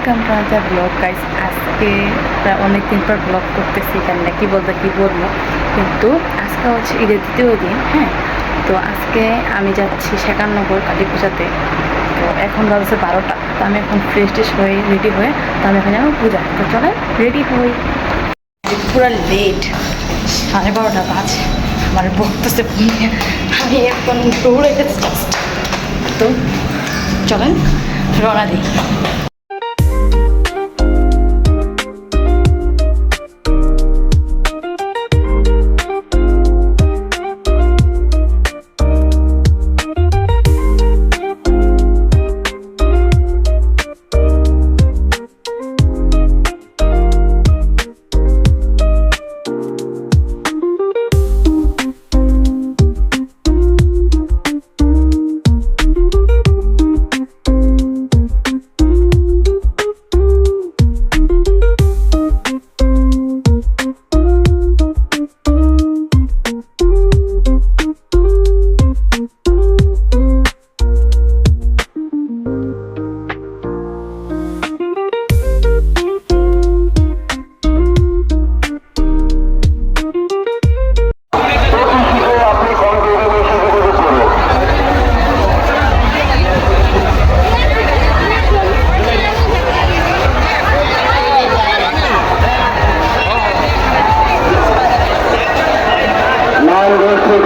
Another blog guys আজকে প্রায় অনেক দিন পর ব্লগ করতেছি কেন না কি বলতে কি বলব। কিন্তু আজকে হচ্ছে ঈদের দ্বিতীয় দিন হ্যাঁ? তো আজকে আমি যাচ্ছি শেখাননগর কালী পূজাতে তো এখন বাজছে বারোটা, তো আমি এখন ফ্রেশ ট্রেশ হয়ে রেডি হয়ে, তো আমি এখন যাব পূজা। তো চলে রেডি হই। পুরো লেট সাড়ে বারোটা বাজে। আমার বকতেছে আমি এখন দৌড়ে গেছি। তো চলেন, রওনা দিই।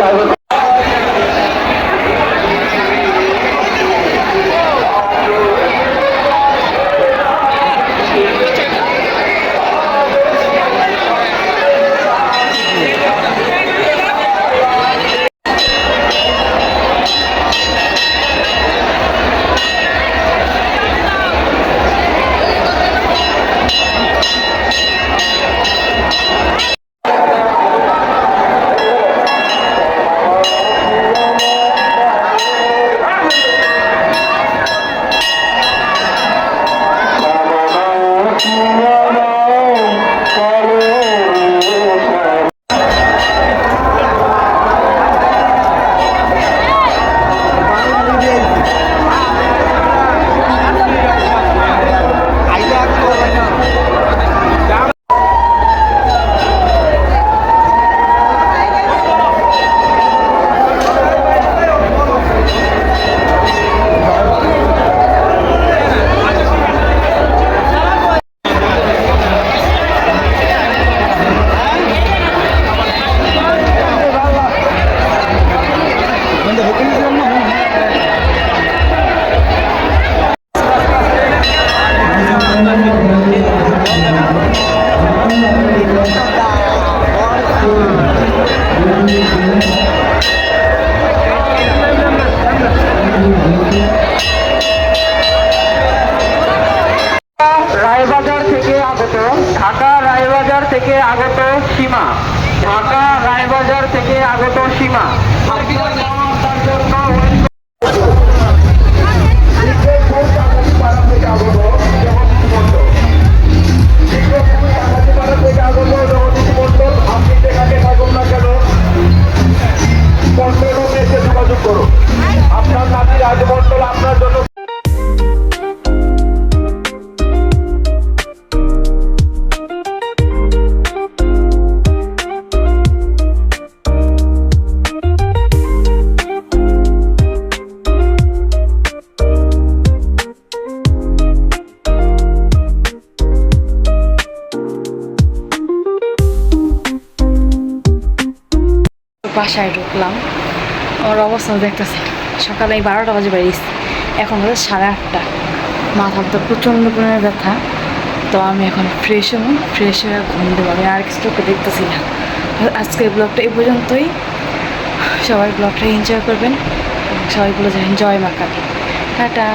রায়বাজার রায়বাজার থেকে আগত সীমা। ঢাকা রায়বাজার থেকে আগত সীমা। বাসায় ঢুকলাম। আমার অবস্থা দেখতেছে, সকালে এই বারোটা বাজে বেরিয়েছি। এখন হচ্ছে সাড়ে আটটা। মাথার তো প্রচণ্ড পরিমাণে ব্যথা। তো আমি এখন ফ্রেশ হব ফ্রেশ হয়ে ঘুম দেবো। আমি আর কিছু দেখতেছি না। আজকের ব্লগটা এই পর্যন্তই। সবাই ব্লগটা এনজয় করবেন। সবাই বলে যাবেন জয় মা কালী টাটা।